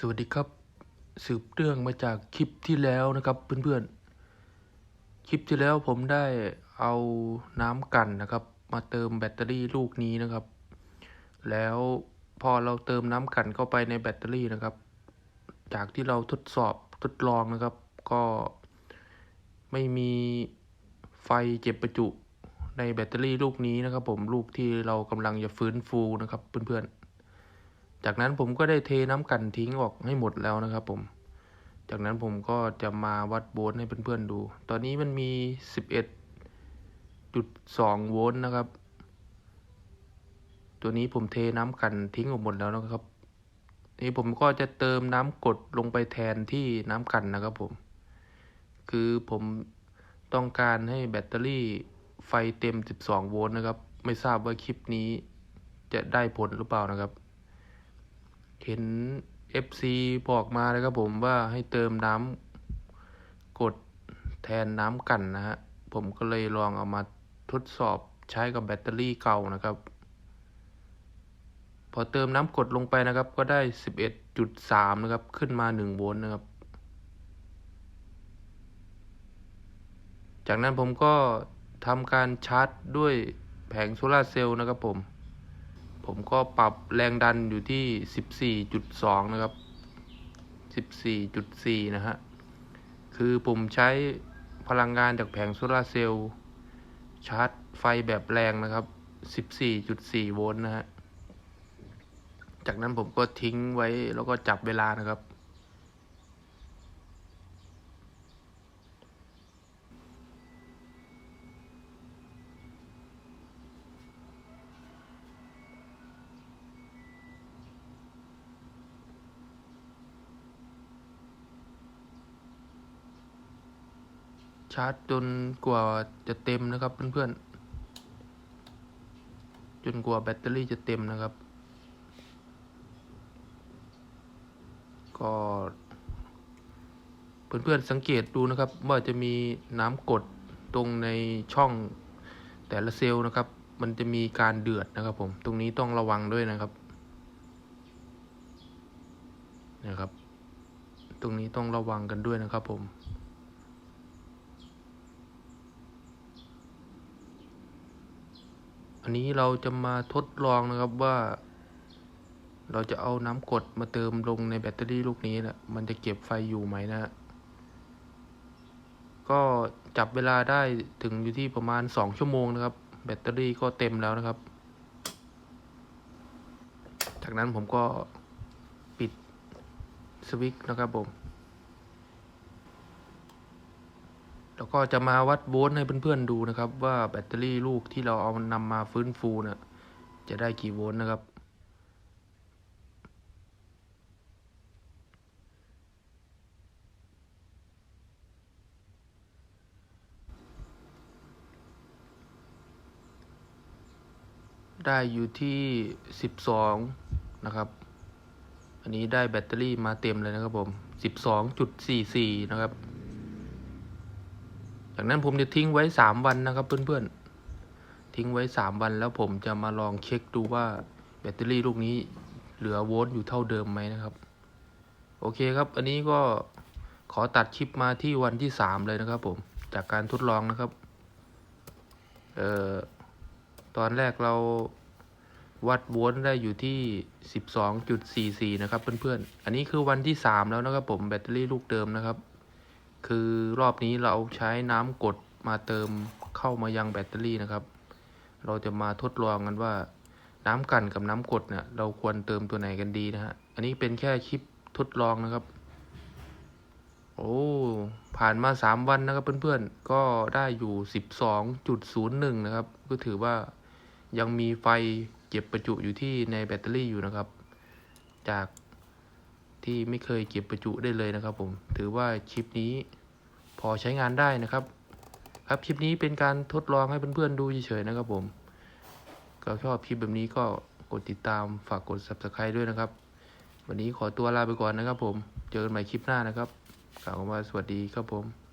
สวัสดีครับ สืบเรื่องมาจากคลิปที่แล้วนะครับเพื่อนๆ คลิปที่แล้วผมได้เอาน้ำกันนะครับ มาเติมแบตเตอรี่ลูกนี้นะครับ แล้วพอเราเติมน้ำกันเข้าไปในแบตเตอรี่นะครับ จากที่เราทดสอบทดลองนะครับ ก็ไม่มีไฟเจ็บประจุในแบตเตอรี่ลูกนี้นะครับ ผมลูกที่เรากำลังจะฟื้นฟูนะครับเพื่อนๆ จากนั้นผมก็ได้เทน้ำกันทิ้งออกให้หมดแล้วนะครับผม จากนั้นผมก็จะมาวัดโวลต์ให้เพื่อนๆดู ตอนนี้มันมี 11.2 โวลต์นะครับ ตัวนี้ผมเทน้ำกันทิ้งออกหมดแล้วนะครับ นี่ผมก็จะเติมน้ำกดลงไปแทนที่น้ำกันนะครับผม คือผมต้องการให้แบตเตอรี่ไฟเต็ม 12 โวลต์นะครับ ไม่ทราบว่าคลิปนี้จะได้ผลหรือเปล่านะครับ เห็น FC บอกมาเลยครับผมว่าให้เติมน้ำกดแทนน้ำกันนะฮะ ผมก็เลยลองเอามาทดสอบใช้กับแบตเตอรี่เก่านะครับ พอเติมน้ำกดลงไปนะครับ ก็ได้ 11.3 นะครับ ขึ้นมา 1 โวลต์นะครับ จากนั้นผมก็ทำการชาร์จด้วยแผงโซลาร์เซลล์นะครับผม ผมก็ปรับแรงดันอยู่ที่ 14.2 นะครับ 14.4 นะฮะ คือผมใช้พลังงานจากแผงโซลาเซลล์ชาร์จไฟแบบแรงนะครับ 14.4 โวลต์นะฮะ จากนั้นผมก็ทิ้งไว้แล้วก็จับเวลานะครับ ชาร์จจนกว่าจะเต็มนะครับเพื่อนๆ จนกว่าแบตเตอรี่จะเต็มนะครับ ก็เพื่อนๆสังเกตดูนะครับ ว่าจะมีน้ำกดตรงในช่องแต่ละเซลล์นะครับ มันจะมีการเดือดนะครับผม ตรงนี้ต้องระวังด้วยนะครับ นะครับ ตรงนี้ต้องระวังกันด้วยนะครับผม อันนี้เราจะมาทดลองนะครับว่า เราจะเอาน้ำกรดมาเติมลงในแบตเตอรี่ลูกนี้นะมันจะเก็บไฟอยู่ไหมนะ ก็จับเวลาได้ถึงอยู่ที่ประมาณสองชั่วโมงนะครับ แบตเตอรี่ก็เต็มแล้วนะครับ จากนั้นผมก็ปิดสวิตช์นะครับผม แล้วก็จะมาวัดโวลต์ให้เพื่อนๆดูนะครับ ว่าแบตเตอรี่ลูกที่เราเอานำมาฟื้นฟูนะ่ะจะได้กี่โวลต์นะครับ ได้อยู่ที่สิบสองนะครับ อันนี้ได้แบตเตอรี่มาเต็มเลยนะครับผมสิบสองจุดสี่สี่นะครับ จากนั้นผมจะทิ้งไว้สามวันนะครับเพื่อนๆ ทิ้งไว้สามวันแล้วผมจะมาลองเช็คดูว่าแบตเตอรี่ลูกนี้เหลือโวลต์อยู่เท่าเดิมไหมนะครับ โอเคครับ อันนี้ก็ขอตัดคลิปมาที่วันที่สามเลยนะครับ ผมจากการทดลองนะครับ เอ่อตอนแรกเราวัดโวลต์ได้อยู่ที่ 12.44 นะครับเพื่อนๆ อันนี้คือวันที่ 3 แล้วนะครับผมแบตเตอรี่ลูกเดิมนะครับ คือรอบนี้เราใช้น้ำกดมาเติมเข้ามายังแบตเตอรี่นะครับ เราจะมาทดลองกันว่าน้ำกันกับน้ำกดเนี่ยเราควรเติมตัวไหนกันดีนะฮะ อันนี้เป็นแค่คลิปทดลองนะครับ โอ้ ผ่านมา3วันนะครับเพื่อนๆ ก็ได้อยู่12.01นะครับ ก็ถือว่ายังมีไฟเก็บประจุอยู่ที่ในแบตเตอรี่อยู่นะครับ จากที่ไม่เคยเก็บประจุได้เลยนะครับผม ถือว่าคลิปนี้ พอใช้งานได้นะครับ ครับคลิปนี้เป็นการทดลองให้เพื่อนๆดูเฉยๆนะครับผมก็ชอบคลิปแบบนี้ก็กดติดตามฝากกด subscribe ด้วยนะครับ วันนี้ขอตัวลาไปก่อนนะครับผม เจอกันใหม่คลิปหน้านะครับกล่าวคำว่าสวัสดีครับผม